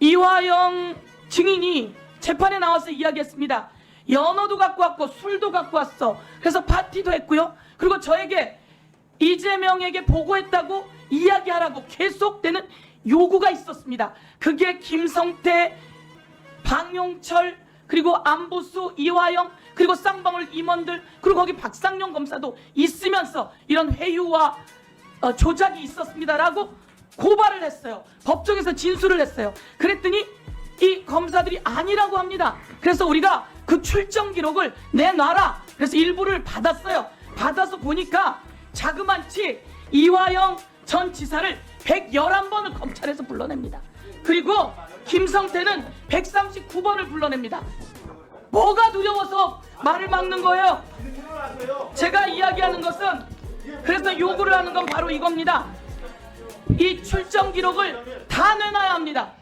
이화영 증인이 재판에 나와서 이야기했습니다. 연어도 갖고 왔고 술도 갖고 왔어. 그래서 파티도 했고요. 그리고 저에게 이재명에게 보고했다고 이야기하라고 계속되는 요구가 있었습니다. 그게 김성태, 방용철 그리고 안보수 이화영 그리고 쌍방울 임원들 그리고 거기 박상용 검사도 있으면서 이런 회유와 어, 조작이 있었습니다라고 고발을 했어요. 법정에서 진술을 했어요. 그랬더니 이 검사들이 아니라고 합니다. 그래서 우리가 그 출정 기록을 내놔라. 그래서 일부를 받았어요. 받아서 보니까 자그만치 이화영 전 지사를 111번을 검찰에서 불러냅니다. 그리고 김성태는 139번을 불러냅니다. 뭐가 두려워서 말을 막는 거예요? 제가 이야기하는 것은 그래서 요구를 하는 건 바로 이겁니다. 이 출정 기록을 다 내놔야 합니다.